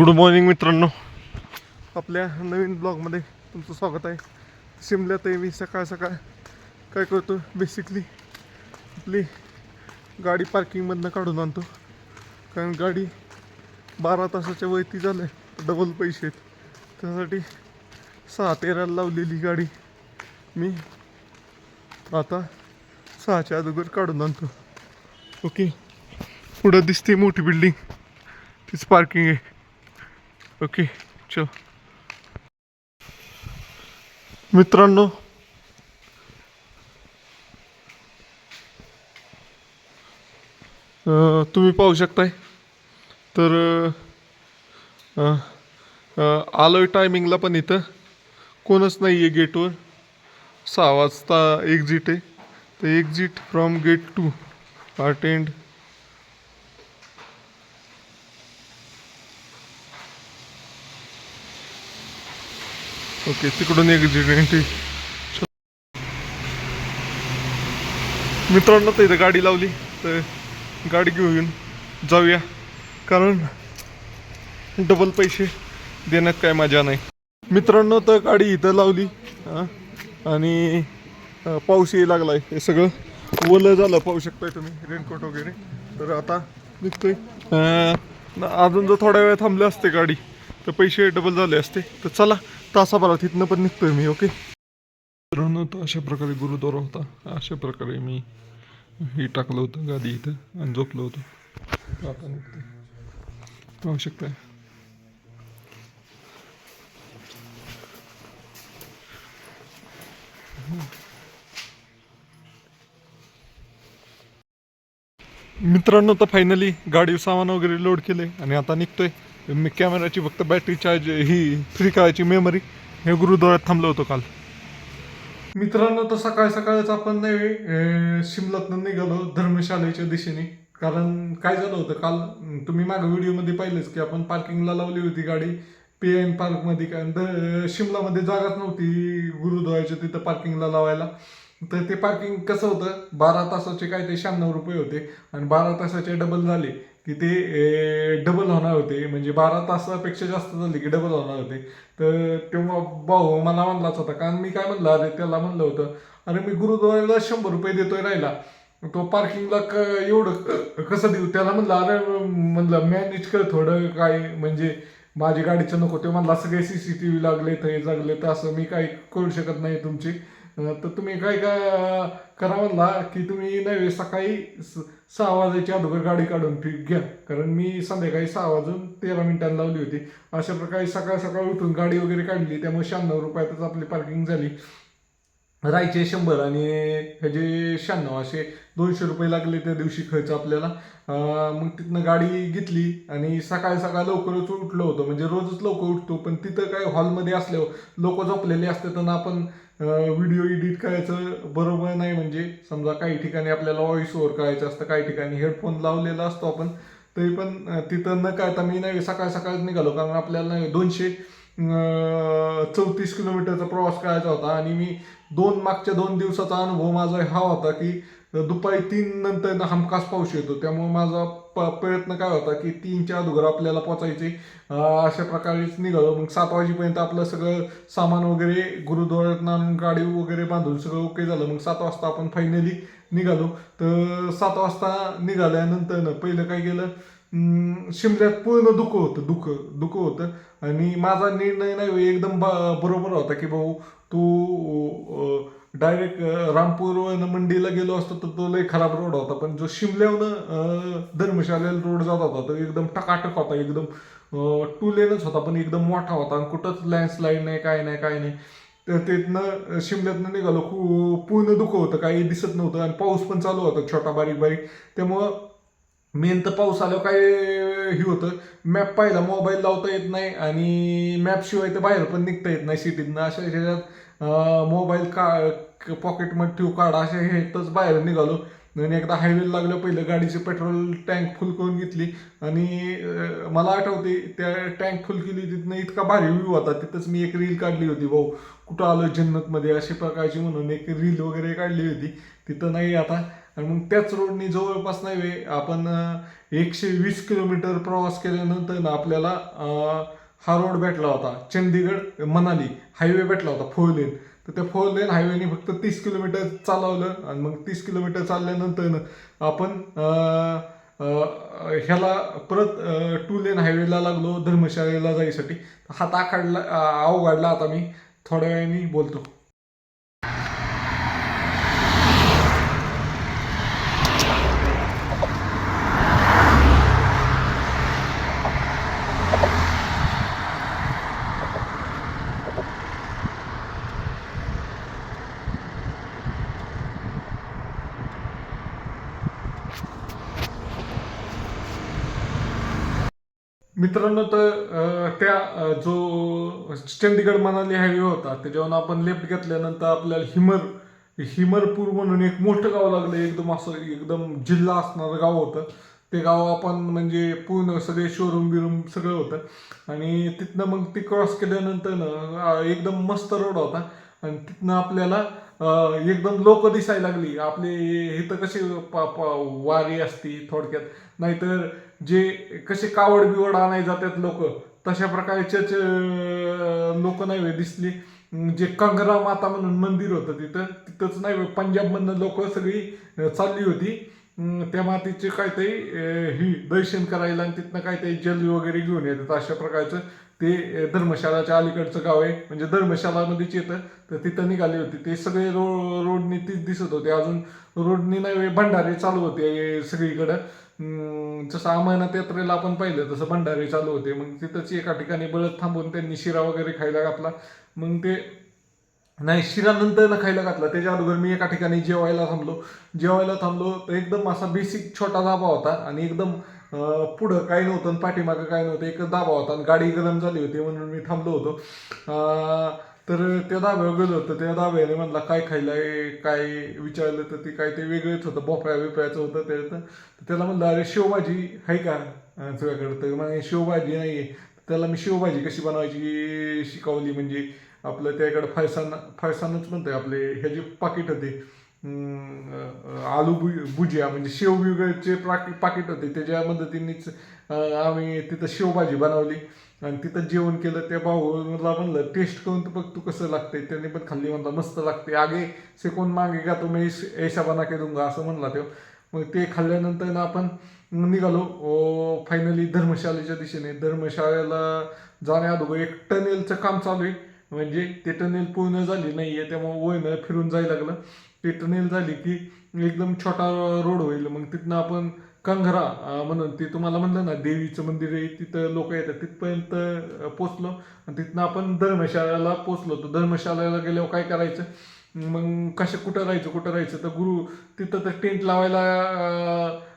Good morning मित्रांनो. आपल्या नवीन ब्लॉगमध्ये तुमचं स्वागत आहे. शिमल्यात आहे मी सकाळ सकाळ काय करतो बेसिकली आपली गाडी पार्किंगमधनं काढून आणतो. कारण गाडी बारा तासाच्या वरती झालं आहे डबल पैसे आहेत. त्यासाठी सहा तेराला लावलेली गाडी मी आता सहाच्या अगोदर काढून आणतो. ओके. पुढं दिसते मोठी बिल्डिंग तीच पार्किंग आहे. ओके चल. मित्रांनो तुम्ही पाहू शकताय. तर आलोय टायमिंगला पण इथं. कोणच नाही आहे गेटवर. सहा वाजता एक्झिट आहे. तर exit from gate two attend okay तिकडून एक्झिट एंट्री मित्रांनो तर इथं गाडी लावली तर गाडी घेऊन जाऊया. कारण डबल पैसे देण्यात काय मजा नाही. मित्रांनो तर गाडी इथं लावली आणि अं, पाऊस येऊ आहे हे सगळं. ओलं झालं पाहू शकताय तुम्ही रेनकोट वगैरे. तर आता निघतोय. अजून जर थोड्या वेळ थांबले असते गाडी तर पैसे डबल झाले असते. तर चला तासाभरात तिथनं पण निघतोय मी ओके मित्रांनो तर अशा प्रकारे गुरुद्वारा होता. अशा प्रकारे मी हे टाकलं होतं गादी इथं आणि झोपलो होतो. आता निघतोय. पाहू शकताय मित्रांनो तर फायनली गाडी सामान वगैरे लोड केले आणि आता निघतोय. मी कॅमेराची फक्त बॅटरी चार्ज ही फ्री करायची मेमरी हे गुरुद्वारात थांबलो होतो काल. मित्रांनो तर सकाळ सकाळच आपण नाही शिमलातनं निघालो धर्मशालेच्या दिशेने. कारण काय झालं होतं काल तुम्ही मागे व्हिडिओमध्ये पाहिलंच की आपण पार्किंगला लावली होती गाडी. पी एन पार्कमध्ये कारण द- शिमलामध्ये जागाच नव्हती गुरुद्वाराच्या तिथं पार्किंगला लावायला. तर ते पार्किंग कसं होतं बारा तासाचे काय ते शहाण्णव रुपये होते. आणि बारा तासाचे डबल झाले. की ते डबल होणार होते. म्हणजे बारा तासापेक्षा जास्त झाले की डबल होणार होते. तर तेव्हा भाऊ मला म्हणलाच होता कारण मी काय म्हणलं अरे त्याला म्हणलं होतं अरे मी गुरुद्वाराला शंभर रुपये देतोय राहिला. तो पार्किंगला क एवढं कसं देऊ? त्याला म्हणलं अरे म्हणलं मॅनेज कर थोडं काय म्हणजे माझी गाडीचं नको. ते म्हणला सगळे सी लागले तर हे लागले तर असं मी काही करू शकत नाही तुमची. तर तुम्ही काय काय करा म्हणला की तुम्ही नव्हे सकाळी स- सहा वाजायची अगोदर गाडी काढून पीक घ्या. कारण मी संध्याकाळी सहा वाजून तेरा मिनिटांनी लावली होती. अशा प्रकारे सकाळ सकाळ उठून गाडी वगैरे काढली. त्यामुळे शहाण्णव रुपयातच आपली पार्किंग झाली. राहायचे शंभर आणि ह्याचे शहाण्णव असे दोनशे रुपये लागले त्या दिवशी खर्च आपल्याला. मग तिथनं गाडी घेतली आणि सकाळी सकाळ लवकरच उठलो होतो. म्हणजे रोजच लवकर उठतो. पण तिथं काय हॉलमध्ये असल्यावर लोक झोपलेले असतात आणि आपण व्हिडिओ एडिट करायचं बरोबर नाही म्हणजे समजा काही ठिकाणी आपल्याला व्हॉइस ओव्हर करायचं असतं काही ठिकाणी हेडफोन लावलेला असतो आपण तरी पण तिथं न काय मी नाही सकाळ सकाळच निघालो कारण आपल्याला नाही दोनशे चौतीस किलोमीटरचा प्रवास करायचा होता आणि मी दोन मागच्या दोन दिवसाचा अनुभव माझा हा होता की दुपारी तीन नंतर हमखास पाऊस येतो. त्यामुळे माझा प प्रयत्न काय होता की तीनच्या अगोदर आपल्याला पोचायचे. अशा प्रकारेच निघालो. मग सात वाजेपर्यंत आपलं सगळं सामान वगैरे गुरुद्वारात आणून गाडी वगैरे बांधून सगळं ओके झालं. मग सात वाजता आपण फायनली निघालो. तर सात वाजता निघाल्यानंतर पहिलं काय केलं? शिमल्यात पूर्ण दुःख होतं. दुःख दुःख होतं. आणि माझा निर्णय नाही एकदम बरोबर होता की भाऊ तू डायरेक्ट रामपूर मंडीला गेलो असतो तर तो लय खराब रोड होता. पण जो शिमल्यावरनं धर्मशालेला रोड जात होता तो एकदम टकाटक होता एकदम टू लेनच होता पण एकदम मोठा होता आणि कुठंच लँडस्लाईड नाही काय नाही काय नाही. तर तिथनं शिमल्यातनं निघालो. खूप पूर्ण दुःख होतं काही दिसत नव्हतं आणि पाऊस पण चालू होता छोटा बारीक बारीक. त्यामुळं मेन तर पाऊस आल्यावर काय हे होतं मॅप पाहिला मोबाईल लावता येत नाही आणि मॅप शिवाय तर बाहेर पण निघता येत नाही सिटीतनं अशा ह्याच्यात मोबाईल का पॉकेटमध्ये ठेवू काढा असे हेतच बाहेर निघालो. आणि एकदा हायवेला लागलं पहिलं गाडीची पेट्रोल टँक फुल करून घेतली. आणि मला आठवते त्या टँक फुल केली तिथनं इतका भारी व्ह्यू होता. तिथंच मी एक रील काढली होती भाऊ कुठं आलो जन्नतमध्ये अशी प्रकारची म्हणून एक रील वगैरे काढली होती. तिथं नाही आता. आणि मग त्याच रोडनी जवळपास नाही वे आपण एकशे वीस किलोमीटर प्रवास केल्यानंतर आपल्याला हा रोड भेटला होता. चंदीगड मनाली हायवे भेटला होता फोर लेन तर त्या फोर लेन हायवेने फक्त तीस किलोमीटर चालवलं आणि मग तीस किलोमीटर चालल्यानंतर आपण ह्याला परत टू लेन हायवेला लागलो धर्मशाळेला जायसाठी. हात आखाडला आव अवघडला आता मी. थोड्या वेळाने बोलतो. मित्रांनो तर त्या जो चंदीगड मनाली हायवे होता त्याच्यावरून आपण लेफ्ट घेतल्यानंतर आपल्याला हिमर हिमरपूर म्हणून एक मोठं गाव लागलं एकदम असं एकदम जिल्हा असणारं गाव होतं. ते गाव आपण म्हणजे पूर्ण सगळे शोरूम बिरूम सगळं होतं. आणि तिथनं मग ती क्रॉस केल्यानंतर ना एकदम मस्त रोड होता. आणि तिथनं आपल्याला एकदम लोक दिसायला लागली. आपले इथं कसे वारी असती थोडक्यात. नाहीतर जे कसे कावड बिवड आणाय जातात लोक तशा प्रकारचेच लोक नाही दिसली. जे कंगरा माता म्हणून मंदिर होतं तिथं तिथंच नाही व्हय, पंजाबमधनं लोक सगळी चालली होती. त्या मातीचे काहीतरी ही दर्शन करायला आणि तिथनं काहीतरी जल वगैरे घेऊन येतात अशा प्रकारचं. ते धर्मशालाच्या अलीकडचं गाव आहे. म्हणजे धर्मशालामध्येच येतं तर तिथं निघाली होती. ते सगळे रो रोडनी तीच दिसत होते. अजून रोडनी नाही भंडारे चालू होते सगळीकडं. जसं अमरनाथ यात्रेला आपण पाहिलं तसं भंडारे चालू होते. मग तिथंच एका ठिकाणी बळत थांबून त्यांनी शिरा वगैरे खायला घातला. मग ते नाही शिरा नंतर न खायला घातला. त्याच्या अगोदर मी एका ठिकाणी जेवायला थांबलो. जेवायला थांबलो तर एकदम असा बेसिक छोटा धाबा होता. आणि एकदम पुढं काही नव्हतं आणि पाठीमागं काय नव्हतं. एकच दाबा होता आणि गाडी गरम झाली होती म्हणून मी थांबलो होतो. तर त्या दाब्यावर गेलो होतं. त्या दाब्याने म्हणला काय खायलाय काय? विचारलं तर ते काय ते वेगळंच होतं. भोपळ्या बिपळ्याचं होतं ते. तर त्याला म्हणलं अरे शेवभाजी आहे का? अं, तर मग शेवभाजी नाही आहे. त्याला मी शेवभाजी कशी बनवायची शिकवली म्हणजे आपलं त्याकडे फरसाण फरसाणच म्हणतोय आपले ह्याचे पाकिट होते. आलू भु भुजिया म्हणजे शेव पाकि पाकिट होते. त्याच्या मदतीनेच आम्ही तिथं शेवभाजी बनवली. आणि तिथं जेवण केलं. त्या भाऊला म्हणलं टेस्ट करून तर बघ तू कसं लागते त्याने पण खाल्ली. म्हणलं मस्त लागते आगे से कोण मागेगा तो मी ऐसा बना के दूंगा असं म्हणला तो. मग ते खाल्ल्यानंतर ना आपण निघालो. फायनली धर्मशाळेच्या दिशेने. धर्मशाळेला जाण्याअगोदर एक टनेलचं काम चालू आहे. म्हणजे ते टनेल पूर्ण झाली नाही आहे त्यामुळे वयनं फिरून जायला लागलं. ते टनेल झाली की एकदम छोटा रोड होईल. मग तिथनं आपण कंघरा म्हणून ते तुम्हाला म्हणलं ना देवीचं मंदिर आहे तिथं लोक येतात. तिथपर्यंत पोचलो. आणि तिथनं आपण धर्मशाळेला पोचलो. तर धर्मशाळेला गेल्यावर काय करायचं? मग कशा कुठं राहायचं कुठं राहायचं? तर गुरु तिथं तर टेंट लावायला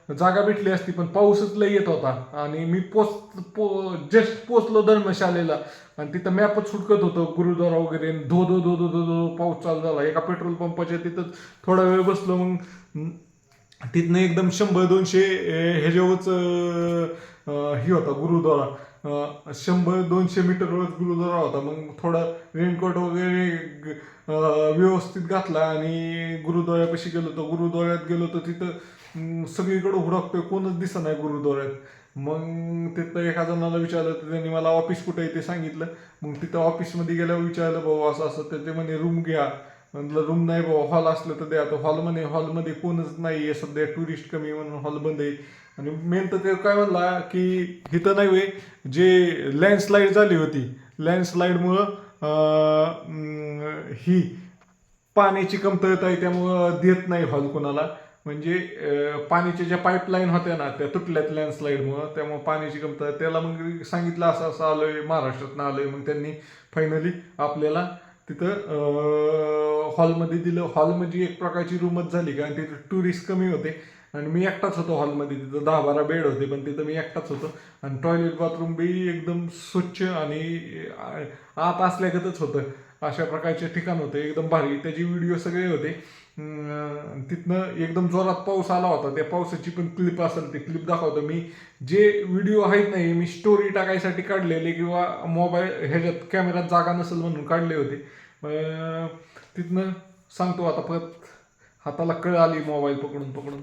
जागा भेटली असती पण पाऊसच लय येत होता. आणि मी पोच पो जस्ट पोचलो धर्मशाळेला आणि तिथं मॅपच सुटकत होतं गुरुद्वारा वगैरे आणि धो धो धो धो धो धो पाऊस चालू झाला. एका पेट्रोल पंपाच्या तिथं थोडा वेळ बसलो मग तिथनं एकदम शंभर दोनशे ह्याच्यावरच हे होता गुरुद्वारा शंभर दोनशे मीटरवरच गुरुद्वारा होता. मग थोडा रेनकोट वगैरे व्यवस्थित घातला आणि गुरुद्वाऱ्यापाशी गेलो होतो. गुरुद्वाऱ्यात गेलो तर तिथं सगळीकडे हुडकतोय कोणच दिसत नाही गुरुद्वाऱ्यात. मग तिथं एका जणाला विचारलं तर त्यांनी मला ऑफिस कुठे आहे ते सांगितलं. मग तिथं ऑफिसमध्ये गेल्यावर विचारलं बाबा असं असं. तर ते म्हणे रूम घ्या. म्हटलं रूम नाही बाबा हॉल असलं तर द्या. तर हॉल म्हणे हॉलमध्ये कोणच नाही आहे सध्या टुरिस्ट कमी म्हणून हॉल बंद आहे. आणि मेन तर ते काय म्हणला की इथं नाही वे जे लँडस्लाईड झाली होती. लँडस्लाईडमुळं ही पाण्याची कमतरता आहे त्यामुळं देत नाही हॉल कोणाला. म्हणजे पाण्याच्या ज्या पाईपलाईन होत्या ना त्या तुटल्यात लँडस्लाईडमुळं त्यामुळं पाण्याची कमतरता त्याला मग सांगितलं असं असं आलोय महाराष्ट्रातनं आहे मग त्यांनी फायनली आपल्याला तिथं हॉलमध्ये दिलं. हॉल म्हणजे एक प्रकारची रूमच झाली कारण तिथं टुरिस्ट कमी होते. आणि मी एकटाच होतो हॉलमध्ये. तिथं दहा बारा बेड होते पण तिथं मी एकटाच होतो. आणि टॉयलेट बाथरूम बी एकदम स्वच्छ आणि आत असल्यागतच होतं. अशा प्रकारचे ठिकाण होते एकदम भारी. त्याचे व्हिडिओ सगळे होते. तिथनं एकदम जोरात पाऊस आला होता. त्या पावसाची पण क्लिप असेल ते क्लिप दाखवतो मी. जे व्हिडिओ आहेत नाही मी स्टोरी टाकायसाठी काढलेले किंवा मोबाईल ह्याच्यात कॅमेऱ्यात जागा नसेल म्हणून काढले होते. तिथनं सांगतो आता परत. हाताला कळ आली मोबाईल पकडून पकडून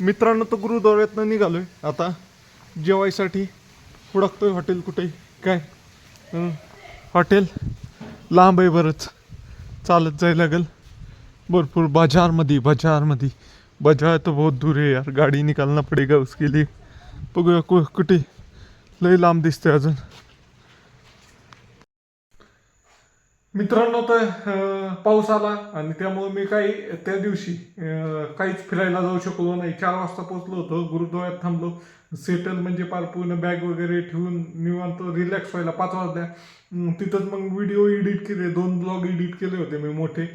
मित्रांनो तर गुरुद्वाऱ्यातनं निघालोय. आता जेवायसाठी हुडकतोय हॉटेल कुठे काय? हॉटेल? लांब आहे बरंच. चालत जायला लागेल. भरपूर बाजारमध्ये बाजारमध्ये. बाजार तर बहुत दूर आहे यार. गाडी निकालना पडेगा उसके लिए बघूया कु कुठे? लई लांब दिसतंय अजून. मित्रांनो तर पाऊस आला आणि त्यामुळे मी काही त्या दिवशी काहीच फिरायला जाऊ शकलो नाही. चार वाजता पोचलो होतो गुरुद्वाऱ्यात थांबलो. सेटल म्हणजे पार पूर्ण बॅग वगैरे ठेवून निवांत रिलॅक्स व्हायला पाच वाजल्या. तिथंच मग व्हिडिओ एडिट केले. दोन ब्लॉग एडिट केले होते मी मोठे.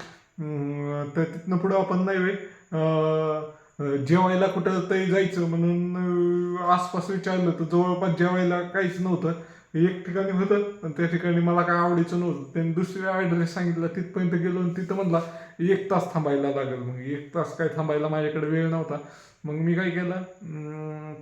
तर तिथनं पुढं आपण नाही वे जेवायला कुठं तरी जायचं म्हणून आसपास विचारलं. तर जवळपास जेवायला काहीच नव्हतं. एक ठिकाणी होतं आणि त्या ठिकाणी मला काय आवडीचं नव्हतं. त्यांनी दुसऱ्या ॲड्रेस सांगितला तिथपर्यंत गेलो आणि तिथं म्हणला एक तास थांबायला लागेल. मग एक तास काय थांबायला माझ्याकडे वेळ नव्हता. मग मी काय केलं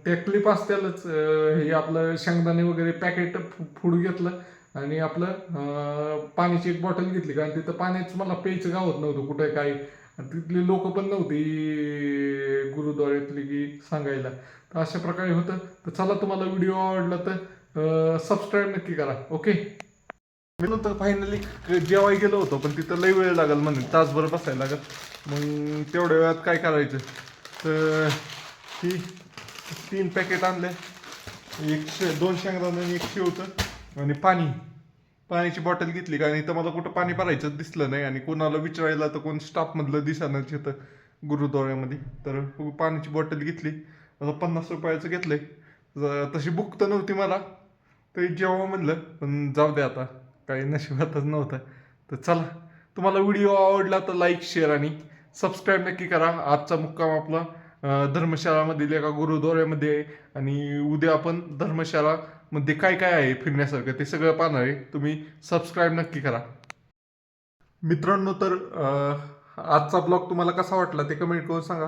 त्या क्लिप असत्यालच हे आपलं शेंगदाणे वगैरे पॅकेट फूड घेतलं आणि आपलं पाण्याची एक बॉटल घेतली. कारण तिथं पाण्याचं मला प्यायचं गावत नव्हतं कुठे काय आणि तिथली लोक पण नव्हती गुरुद्वाऱ्यातली की सांगायला. तर अशा प्रकारे होतं. तर चला तुम्हाला व्हिडिओ आवडला तर सबस्क्राईब नक्की करा ओके मी नंतर फायनली जेवाय गेलो होतो पण तिथं लई वेळ लागेल म्हणजे तासभर बसायला लागेल. मग तेवढ्या वेळात काय करायचं? तर ही तीन पॅकेट आणले. एक शे दोन शेंगदाणं आणि एक शेवतं आणि पाणी. पाण्याची बॉटल घेतली कारण इथं मला कुठं पाणी भरायचं दिसलं नाही आणि कोणाला विचारायला तर कोण स्टाफमधलं दिसणार तिथं गुरुद्वाऱ्यामध्ये. तर पाण्याची बॉटल घेतली. आता पन्नास रुपयाचं घेतलं तशी बुक तर नव्हती मला. ते जेव्हा म्हणलं पण जाऊ दे आता काही नशिबातच नव्हतं. तर चला तुम्हाला व्हिडिओ आवडला तर लाईक शेअर आणि सबस्क्राईब नक्की करा. आजचा मुक्काम आपला धर्मशाळामधील एका गुरुद्वाऱ्यामध्ये आहे? आणि उद्या आपण धर्मशाळामध्ये काय काय आहे फिरण्यासारखं ते सगळं पाहणार आहे. तुम्ही सबस्क्राईब नक्की करा. मित्रांनो तर आजचा ब्लॉग तुम्हाला कसा वाटला ते कमेंट करून सांगा.